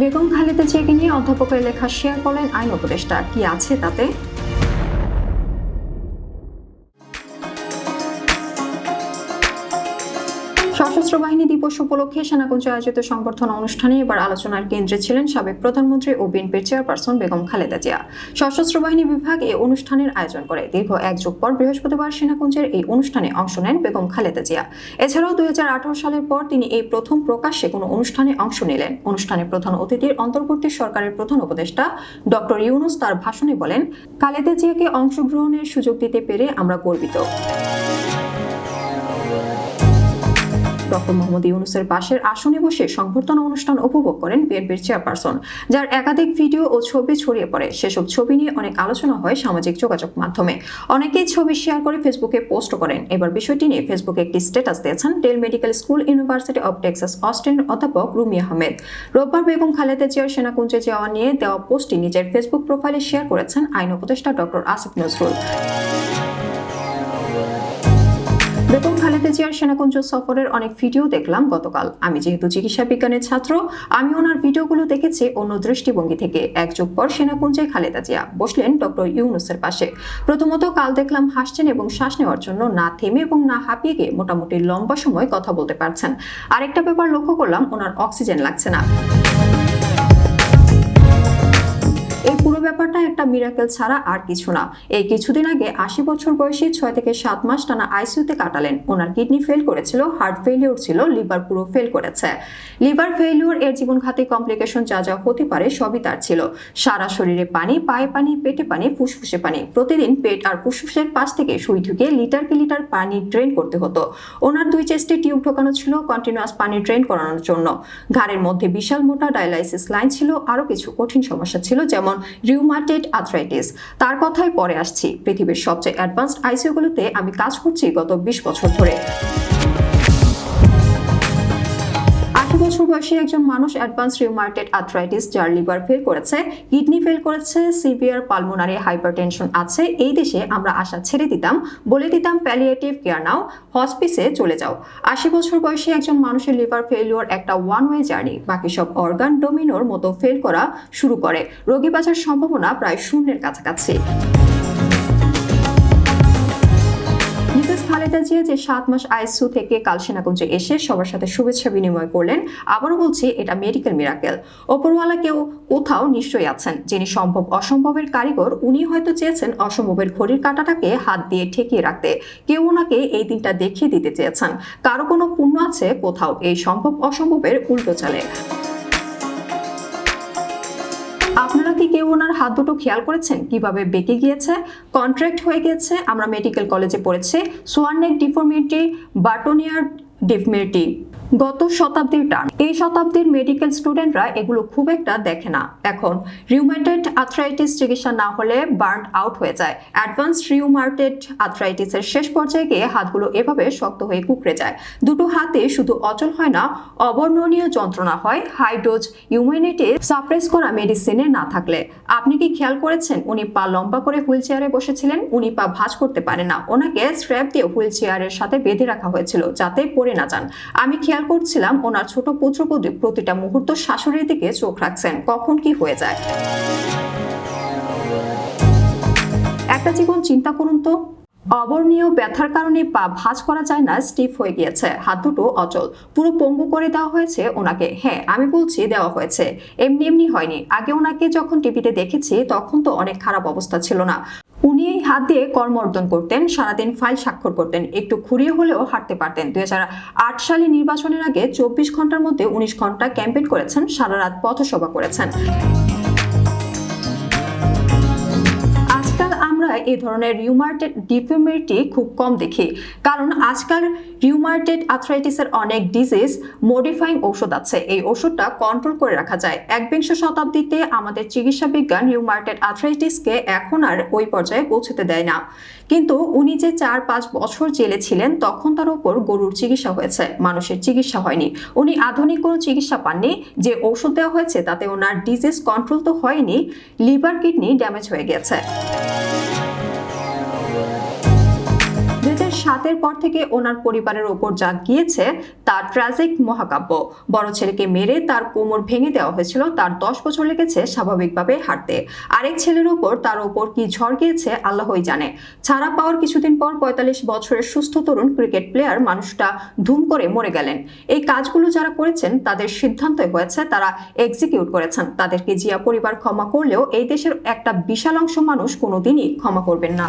বেগম খালেদা জিয়াকে নিয়ে অধ্যাপকের লেখা শেয়ার করলেন আইন উপদেষ্টা। কি আছে তাতে? সশস্ত্র বাহিনী দিবস উপলক্ষে সেনাকুঞ্জ আয়োজিত সংবর্ধনা অনুষ্ঠানে এবার আলোচনার কেন্দ্রে ছিলেন সাবেক প্রধানমন্ত্রী ও বিএনপির চেয়ারপারসন বেগম খালেদা জিয়া। সশস্ত্র বাহিনী বিভাগ এই অনুষ্ঠানের আয়োজন করে। দীর্ঘ এক যুগ পর বৃহস্পতিবার সেনাকুঞ্জের এই অনুষ্ঠানে অংশ নেন বেগম খালেদা জিয়া। এছাড়াও দুই হাজার আঠারো সালের পর তিনি এই প্রথম প্রকাশ্যে কোনো অনুষ্ঠানে অংশ নিলেন। অনুষ্ঠানে প্রধান অতিথির অন্তর্বর্তী সরকারের প্রধান উপদেষ্টা ডক্টর ইউনুস তার ভাষণে বলেন, খালেদা জিয়াকে অংশগ্রহণের সুযোগ দিতে পেরে আমরা গর্বিত। ডক্টর মোহাম্মদ ইউনুসের পাশের আসনে বসে সংবর্ধনা অনুষ্ঠান উপভোগ করেন বিএনপির চেয়ারপারসন। যার একাধিক ভিডিও ও ছবি ছড়িয়ে পড়ে। সেসব ছবি নিয়ে অনেক আলোচনা হয় সামাজিক যোগাযোগ মাধ্যমে। অনেকেই ছবি শেয়ার করে ফেসবুকে পোস্ট করেন। এবার বিষয়টি নিয়ে ফেসবুকে একটি স্ট্যাটাস দিয়েছেন Dell medical school, university of Texas অস্টিনের অধ্যাপক রুমি আহমেদ। রোববার বেগম খালেদা জিয়ার সেনাকুঞ্জে যাওয়া নিয়ে দেওয়া পোস্টটি নিজের ফেসবুক প্রোফাইলে শেয়ার করেছেন আইন উপদেষ্টা ডক্টর আসিফ নজরুল। বেগম খালেদা জিয়ার সেনাকুঞ্জ সফরের অনেক ভিডিও দেখলাম গতকাল। আমি যেহেতু চিকিৎসা বিজ্ঞানের ছাত্র, আমি ওনার ভিডিওগুলো দেখেছি অন্য দৃষ্টিভঙ্গি থেকে। এক যুগ পর সেনাকুঞ্জে খালেদা জিয়া বসলেন ডক্টর ইউনুসের পাশে। প্রথমত কাল দেখলাম হাসছেন এবং শ্বাস নেওয়ার জন্য না থেমে এবং না হাঁপিয়ে গিয়ে মোটামুটি লম্বা সময় কথা বলতে পারছেন। আরেকটা ব্যাপার লক্ষ্য করলাম, ওনার অক্সিজেন লাগছে না। একটা মিরাকেল ছাড়া আর কিছু না। এই কিছুদিন আগে আশি বছর বয়সী ছয় থেকে সাত মাস টানা আইসিইউতে কাটালেন। ওনার কিডনি ফেল করেছিল হার্ট ফেলিওর ছিল লিভার পুরো ফেল করেছে। লিভার ফেলিওর এর জীবনঘাতী কমপ্লিকেশন যা যা হতে পারে সবই তার ছিল। সারা শরীরে পানি, পায়ে পানি, পেটে পানি, ফুসফুসে পানি। প্রতিদিন পেট আর ফুসফুসের পাশ থেকে সুই ঢুকে লিটার কে লিটার পানি ড্রেন করতে হতো। ওনার দুই চেস্টে টিউব ঢোকানো ছিল কন্টিনিউয়াস পানি ড্রেন করানোর জন্য। ঘাড়ের মধ্যে বিশাল মোটা ডায়ালাইসিস লাইন ছিল। আরও কিছু কঠিন সমস্যা ছিল, যেমন রিউমাটেড আর্থ্রাইটিস তার কথাই পরে আসছি। পৃথিবীর সবচেয়ে অ্যাডভান্সড আইসিইউগুলোতে আমি কাজ করছি গত বিশ বছর ধরে। আশি বছর বয়সী একজন মানুষ অ্যাডভান্স রিউমার্টেড আর্থ্রাইটিস, যার লিভার ফেল করেছে, কিডনি ফেল করেছে, সিভিয়ার পালমোনারি হাইপারটেনশন আছে, এই দেশে আমরা আশা ছেড়ে দিতাম। বলে দিতাম প্যালিয়েটিভ কেয়ার নাও, হসপিসে চলে যাও। আশি বছর বয়সী একজন মানুষের লিভার ফেলিওর একটা ওয়ান ওয়ে জার্নি। বাকি সব অর্গান ডোমিনোর মতো ফেল করা শুরু করে। রোগী বাঁচার সম্ভাবনা প্রায় শূন্যের কাছাকাছি। খালেদা জিয়া যে সাত মাস আইসিইউ থেকে কাল সেনাকুঞ্জে এসে সবার সাথে শুভেচ্ছা বিনিময় করলেন, আবারও বলছি এটা মেডিকেল মিরাকেল ওপরওয়ালা কেউ কোথাও নিশ্চয়ই আছেন, যিনি সম্ভব অসম্ভবের কারিগর, উনি হয়তো চেয়েছেন অসম্ভবের ঘড়ির কাঁটাটাকে হাত দিয়ে ঠেকিয়ে রাখতে। কেউ ওনাকে এই দিনটা দেখিয়ে দিতে চেয়েছেন। কারও কোনো পুণ্য আছে কোথাও এই সম্ভব অসম্ভবের উল্টো চালে। ওনার হাত দুটো খেয়াল করেছেন? কীভাবে বেঁকে গিয়েছে? কন্ট্রাক্ট হয়ে গেছে। আমরা মেডিকেল কলেজে পড়েছি। সোয়ারনেক ডিফর্মিটি বার্টোনিয়ার ডিফমিটি গত শতাব্দীর টার্ম এই শতাব্দীর মেডিকেল স্টুডেন্টরা এগুলো খুব একটা দেখে না। এখন রিউমাটেড আর্থ্রাইটিস চিকিৎসা না হলে বার্ন আউট হয়ে যায়। অ্যাডভান্স রিউমার্টেড আর্থ্রাইটিসের শেষ পর্যায়ে গিয়ে হাতগুলো এভাবে শক্ত হয়ে কুকড়ে যায়। দুটো হাতে শুধু অচল হয় না, অবর্ণনীয় যন্ত্রণা হয়। হাই ডোজ ইউমিউনিটি সাপ্রেস করা মেডিসিনে না থাকলে। আপনি কি খেয়াল করেছেন? উনি পা লম্বা করে হুইল চেয়ারে বসেছিলেন, উনি পা ভাঁজ করতে পারে না। ওনাকে স্ট্র্যাপ দিয়ে হুইল চেয়ারের সাথে বেঁধে রাখা হয়েছিল, যাতে পড়ে না যান। আমি খেয়াল করছিলাম ওনার ছোট পুত্রপতি প্রতিটা মুহূর্ত শাশুড়ির দিকে চোখ রাখছেন। কখন কি হয়ে যায়? একটা জীবন চিন্তা করুন তো। অবর্ণীয় ব্যথার কারণে পা ভাঁজ করা যায় না, স্টিফ হয়ে গিয়েছে। হাত দুটো অচল। পুরো পঙ্গু করে দেওয়া হয়েছে ওনাকে। হ্যাঁ আমি বলছি দেওয়া হয়েছে। এমনি এমনি হয়নি। আগে ওনাকে যখন টিভিতে দেখেছি, তখন তো অনেক খারাপ অবস্থা ছিল না। উনি হাত দিয়ে কর্মর্দন করতেন, সারাদিন ফাইল স্বাক্ষর করতেন, একটু খুঁড়িয়ে হলেও হাঁটতে পারতেন। দুই সালে নির্বাচনের আগে চব্বিশ ঘণ্টার মধ্যে উনিশ ঘণ্টা ক্যাম্পেইন করেছেন, সারা রাত পথসভা করেছেন। আমরা এই ধরনের রিউমার্টেড ডিফিউমিটি খুব কম দেখি। কারণ আজকাল রিউমার্টেড আর্থ্রাইটিসের অনেক ডিজিজ মডিফাইং ওষুধ আছে। এই ওষুধটা কন্ট্রোল করে রাখা যায়। একবিংশ শতাব্দীতে আমাদের চিকিৎসা বিজ্ঞান রিউমার্টেড আর্থ্রাইটিসকে এখন আর ওই পর্যায়ে পৌঁছতে দেয় না। কিন্তু উনি যে চার পাঁচ বছর জেলে ছিলেন, তখন তার উপর গরুর চিকিৎসা হয়েছে। মানুষের চিকিৎসা হয়নি। উনি আধুনিক কোনো চিকিৎসা পাননি। যে ওষুধ দেওয়া হয়েছে, তাতে ওনার ডিজিজ কন্ট্রোল তো হয়নি। লিভার কিডনি ড্যামেজ হয়ে গেছে। সাতের পর থেকে ওনার পরিবারের ওপর যা গিয়েছে, তা ট্র্যাজিক মহাকাব্য। বড় ছেলেকে মেরে তার কোমর ভেঙে দেওয়া হয়েছিল, তার দশ বছর লেগেছে স্বাভাবিকভাবে হাঁটতে আরেক ছেলের ওপর, তার ওপর কি ঝড় গিয়েছে, আল্লাহই জানে। ছাড়া পাওয়ার কিছুদিন পর পঁয়তাল্লিশ বছরের সুস্থ তরুণ ক্রিকেট প্লেয়ার মানুষটা ধুম করে মরে গেলেন। এই কাজগুলো যারা করেছেন, তাদের সিদ্ধান্তই হয়েছে, তারা এক্সিকিউট করেছেন। তাদেরকে জিয়া পরিবার ক্ষমা করলেও এই দেশের একটা বিশাল অংশ মানুষ কোনোদিনই ক্ষমা করবেন না।